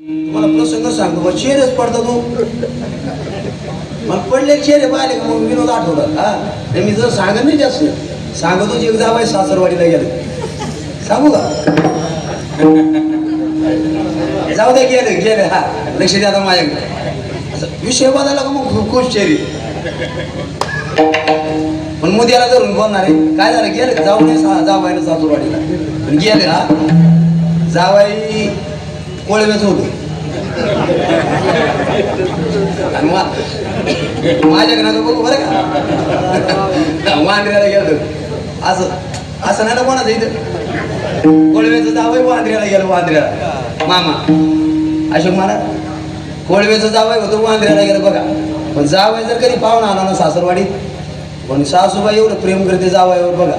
तुम्हाला प्रसंग सांगतो मग चेहरेच पडतो हो. तू मला पडले चेहरे पाहिले का मग विनोद आठवला? हा? नाही मी जर सांगत नाही जास्त. सांगतो एक जावाय सासरवाडीला गेलं. सांगू का? जाऊ दे गेले गेले. हा लक्ष द्या आता माझ्याकडे. विषय बदलला का मग खूप खुश चेहरे? पण मोदीला धरून बोलणार आहे. काय झालं? गेले. जाऊ नये सा जावायला सासरवाडीला. पण गेले हा? जावाई कोळव्याचं होतो आणि घराचं माझ्याकडे नका बघू बरं का? वांद्र्याला गेलो. असं असं नाही ना कोणाचं इथं? कोळव्याचं जावं वांद्र्याला गेलो वांद्र्याला. मामा अशोक महाराज कोळव्याचं जावं होतं वांद्र्याला गेलं बघा. पण जावं जर कधी पाहुणा आला ना सासरवाडीत पण सासूबाई एवढं प्रेम करते जावयावर बघा.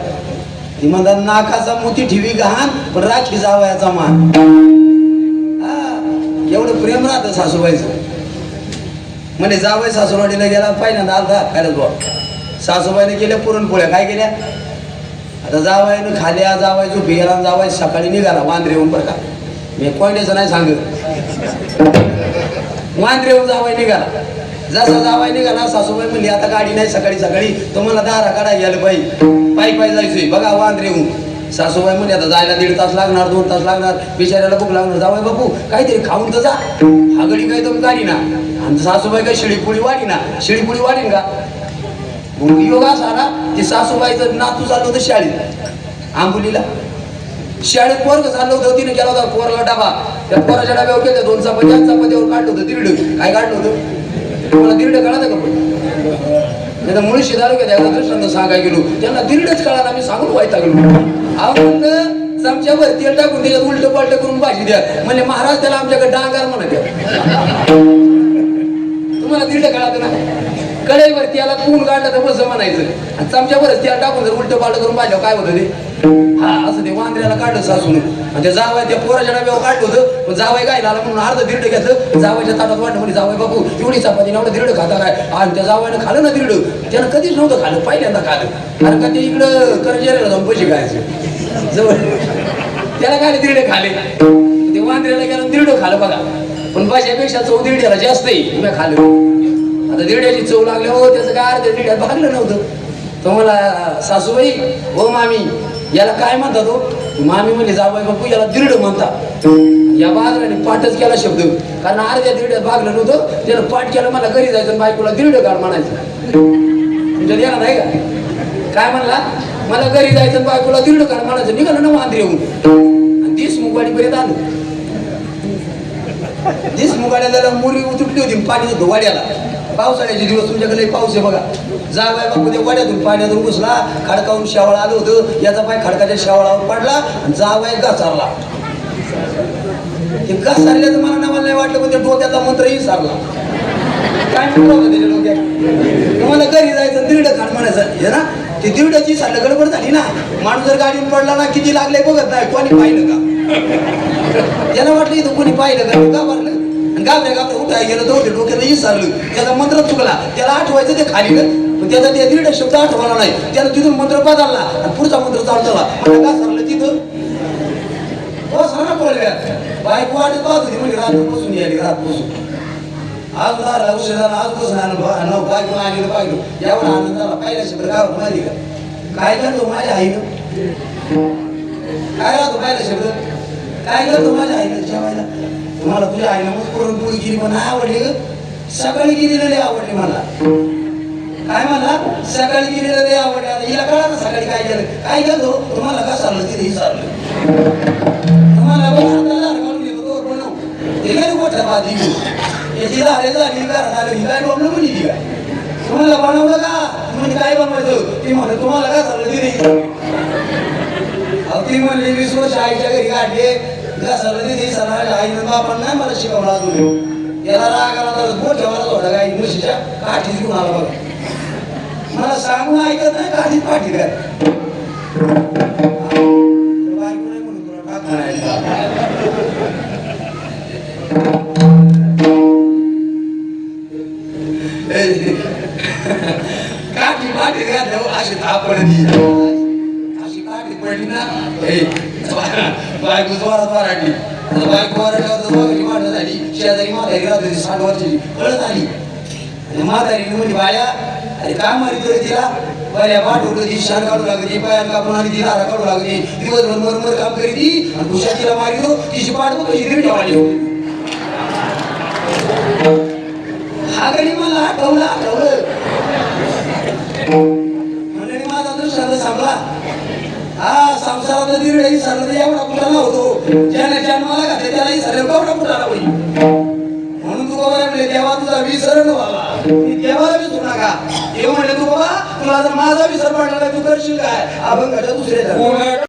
ती म्हणतात नाकाचा मोती ठेवी घाण पण राखी जावयाचा मान. एवढं प्रेम राहतं सासूबाईचं. म्हणे जावय सासूरवाडीला गेला पहिल्यांदा अर्धा खायलाच बुवा. सासूबाईने केल्या पुरणपोळ्या. काय केल्या? आता जावायनं खाल्या जावाय जो गेला जावाय सकाळी निघाला वांद्रे येऊन बरं का. मी कोयड्याचं नाही सांगत. वांद्रे येऊन जावाय निघाला. जसा जावाय निघाला सासूबाई म्हणली आता गाडी नाही सकाळी सकाळी. तर मला दारा काढा गेलं पाहिजे पायी पायी जायचोय. बघा वांद्रे येऊन. सासूबाई म्हणे आता जायला दीड तास लागणार दोन तास लागणार. बिचाऱ्याला भूक लागणार. जावाय बापू काहीतरी खाऊन तर जा. हागडी काय तर गाडी ना आणि सासूबाई काय शिळीपुळी वाढी ना शिळीपुळी वाढीन का? मग योगा सारा ते सासूबाईचं नातू चाललं होतं शाळेत. आंबोलीला. शाळेत पोरग चाललं होतं तिने केला होता पोरला डबा. त्या पोराच्या डब्यावर केलं दोन चपा चार चपातीवर काढलं होतं दिरड काय काढलं होतं? तुम्हाला दिरड कळालं का पण? नाही तर मुळी शिदारू दृष्टांत सांगाय गेलो. त्यांना दिरडच कळाला मी सांगून व्हायचा गेलो आपण चमच्यावर तेल टाकून त्याच्यात उलट पलट करून भाजी द्या. म्हणजे महाराज त्याला आमच्याकडे डांगार म्हणा द्या तुम्हाला दीड कळालं ना? कढईवरती याला तून काढलं तर बस म्हणायचं. आणि चमच्यावरच त्याला टाकून जर उलट पालट करून पाहिलं काय होतं ते? हा असं ते वांद्र्याला काढलं सासून. आणि ते जावाय त्या पोराच्या डब्यावर काढलं होतं. पण जावाय काय आला म्हणून अर्ध दिरड घेतलं. जावायच्या ताटात वाटलं म्हणजे जावाय बापू एवढी चपाती एवढं दिरड खाता काय? आणि त्या जावायनं खालं ना दिरड त्यानं कधीच नव्हतं खालं पहिल्यांदा खालं. कारण का ते इकडं करजेला जाऊन पैसे खायचे जवळ. त्याला काय दिरडे खाले? ते वांद्र्याला गेलं दिरड खालं बघा. पण भाज्यापेक्षा चव दिरड्याला जास्त आहे तुम्ही खाल्लं आता दिरड्याची चव लागल्या हो त्याचं काय अर्ध्या दिरड्यात भागलं नव्हतं. तर मला सासूबाई हो मामी याला काय म्हणतात हो मामी म्हणजे जाबाई बापू याला दिरड म्हणतात या बाजाराने पाठच केला शब्द. कारण अर्ध्या दिरड्यात भागलं नव्हतं. त्यानं पाठ केलं मला घरी जायचं बायकोला दिरड काढ म्हणायचं. तुमच्या ध्यानात नाही का? काय म्हणला? मला घरी जायचं बायकोला दीड काढ म्हणायचं निघालं ना वांद्रे येऊन. आणि तीस मुगाडीपर्यंत आलो तीस मुगाड्याला मुरी उतरली होती पाणी होतो वाड्याला पावसाळ्याचे दिवस तुमच्याकडे पाऊस आहे बघा. जावाय बापू ते वाड्यातून पाण्यातून घुसला खडकावून शेवाळा आलं होतं. याचा पाय खडकाच्या शेवाळावर पडला आणि जावाय घासारला. ते घासारल्याचं मला नावाला नाही वाटलं पण त्या डोक्याचा मंत्रही सारला. काय म्हणलं त्याच्या डोक्यात? तुम्हाला घरी जायचं दीड खाण म्हणायचं. हे ना? ते सारलं गडबड झाली ना माणूस जर गाडीवर पडला ना किती लागले बघत नाही कोणी पाहिलं का? त्याला वाटलं इथं कोणी पाहिलं का? घाबरलं. भरलं आणि उठाय गेलं तर डोक्याला विसरलं. त्याचा मंत्र चुकला. त्याला आठवायचं ते खाली पण त्याचा ते दीड शब्द आठवला नाही. त्याला तिथून मंत्र बदलला. आणि पुढचा मंत्र चालतला मला का सरलं तिथं? हो सर बोलव्या बायको वाटत पाहत होती म्हणजे रात बसून यायली रात बसून. आज झाला उशीर झाला आज बसून आलं नऊ बायको आली पाहिलं एवढा आनंद झाला पहिल्या शब्द गावात माहिती का काय करतो माझ्या आईनं? काय राहतो पहिला शब्द काय करतो माझ्या आईनं? जेवायला. तुम्हाला तुझ्या आईनं मग पुरणपोळी केली पण आवडली ग. सकाळी केलेलं लय आवडली मला. काय म्हणला सकाळी केलेलं लय आवडली. आता हिला कळा ना सकाळी काय केलं. काय केलं? तुम्हाला का चाललं? तिथे ही चाललं. तुम्हाला बघ हाताला हात घालून याची झाले झाली घरात काय प्रॉब्लेम नाही ती काय तुम्हाला बनवलं का? म्हणजे काय बनवायचं? ती म्हणत तुम्हाला काय झालं तिथे अहो ती म्हणली वीस वर्ष आईच्या घरी काढले घासाला तिथे सणा आईनं बापान नाही मला शिकवला अजून. याला राग आला तर मोठ्या थोडा गाई म्हशीच्या काठीत घेऊन आला बघा. मला सांगून ऐकत नाही काठीत पाठी काय काठी पाठी घातल्यावर अशी थापडली अशी काठी पडली ना ए बायको जोरात वराडली बायको वराडल्यावर तर दोघांची भांडणं झाली शेजारी म्हातारी राहत होती साठ वर्षाची कळत आली आणि म्हातारी म्हणजे बाया अरे काय मारी होती तिला पहिल्या पाठ होत होती शान काढू लागली पायात कापून आणि ती दारा काढू लागली दिवसभर मरमर काम करी ती आणि कुशा तिला मारितो तिची पाठ कशी तरी ठेवाली हा गडी मला आठवलं आठवलं. मंडळी माझा दृष्टांत सांगला हा संसारात दीड सरला एवढा कुठाला होतो. ज्याने जन्माला घातले त्यालाही सर एवढा कुठाला होईल. म्हणून तू बाबा म्हणले देवा तुझा विसरण व्हावा. मी देवाला विसरू नका. देव म्हणले तू बाबा तुला जर माझा विसर पडला तू करशील काय? अभंगाच्या दुसऱ्या